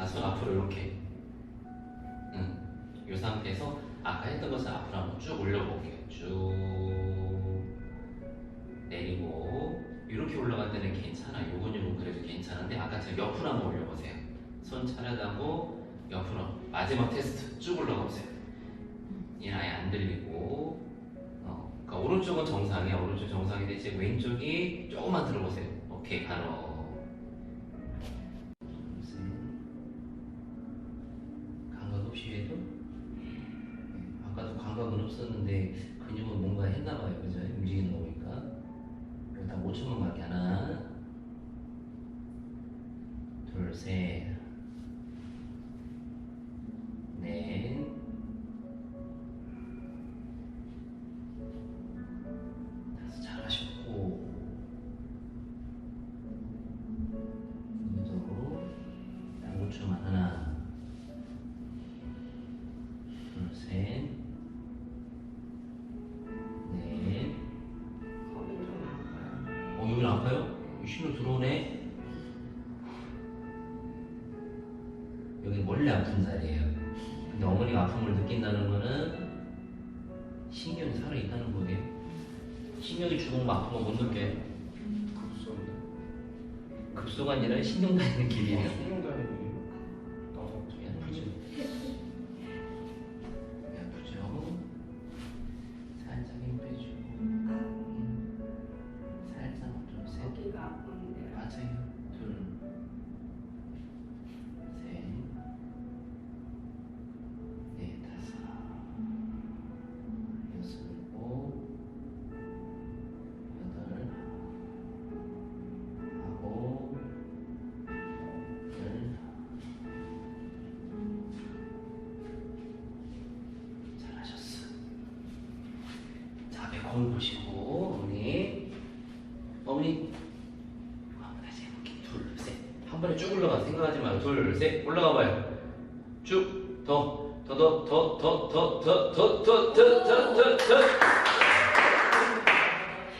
자, 손 앞으로 이렇게. 응. 이 상태에서 아까 했던 것을 앞으로 한번 쭉 올려볼게요. 쭉 내리고 이렇게 올라갈 때는 괜찮아. 요 근육은 그래도 괜찮은데 아까처럼 옆으로 한번 올려보세요. 손 차렷하고 옆으로 마지막 테스트 쭉 올라가 보세요. 얘는 아예 안 들리고 어, 그러니까 오른쪽은 정상이야. 오른쪽 정상인데 지금 왼쪽이 조금만 들어보세요. 감각은 없었는데 근육은 뭔가 했나봐요. 그죠? 움직이는 거 보니까. 다. 5초만 밖에 하나. 5초만 하나. 둘셋 어, 여기 아파요? 신호 들어오네. 여기 원래 아픈 자리예요. 근데 어머니가 아픔을 느낀다는 거는 신경이 살아있다는 거예요. 신경이 죽으면 아픈 거못 느껴요. 급소가 아니라 신경 다니는 길이에요. 자, 배 거울 보시고 어머니, 어머니. 한번 다시 해볼게. 둘, 셋. 한 번에 쭉 올라가. 생각하지 말고. 둘, 셋. 올라가 봐요. 쭉. 더. 더, 더, 더, 더, 더, 더, 더, 더, 더, 더, 더, 더.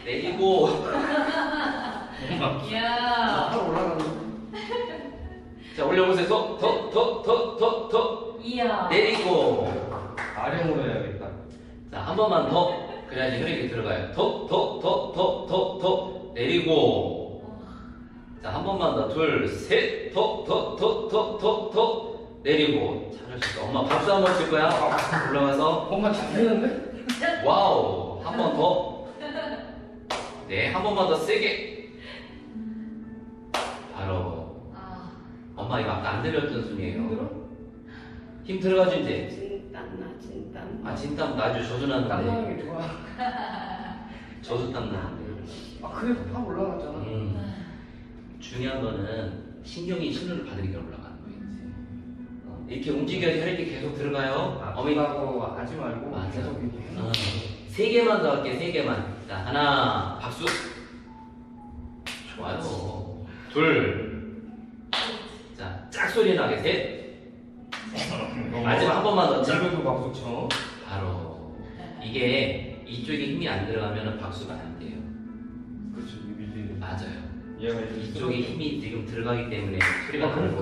내리고. 이야. 팔 올라가는 자, 올려보세요. 더, 더, 더, 더, 더, 더. 이야. 내리고. 아령으로 해야겠다. 자, 한 번만 더. 그래야지 혈액이 들어가요. 더, 더, 더, 더, 더, 더. 내리고. 자, 한 번만 더. 둘, 셋. 더, 더, 더, 더, 더, 더. 내리고. 잘하셨어. 엄마 박수 한 번 칠 거야. 올라가서. 엄마 잘했는데? 와우. 한 번 더. 네, 한 번만 더 세게. 바로. 아. 엄마 이거 아까 안 들렸던 순이에요. 힘 들어? 힘 들어가죠, 이제. 나 진땀. 아, 진땀 나죠. 저주 땀 나는데. 나는 게 좋아. 저주 땀 나는데. 아 그래도 팔 올라갔잖아. 음. 중요한 거는 신경이 신호를 받으니까 올라가는 거예요. 이제. 어, 이렇게 움직여야 혈액이 계속 들어가요. 아, 어머니. 아프다고 하지 말고 맞아. 계속 해. 어, 세 개만 더 할게. 세 개만. 자, 하나. 박수. 좋아요. 둘. 자, 짝소리 나게 셋. 마지막 한 번만 더. 자, 지금도 박수 쳐. 바로. 이게 이쪽에 힘이 안 들어가면 박수가 안 돼요. 밀리는. 맞아요. 얘가 이쪽에 힘이 지금 들어가기 때문에 소리가 나는 거고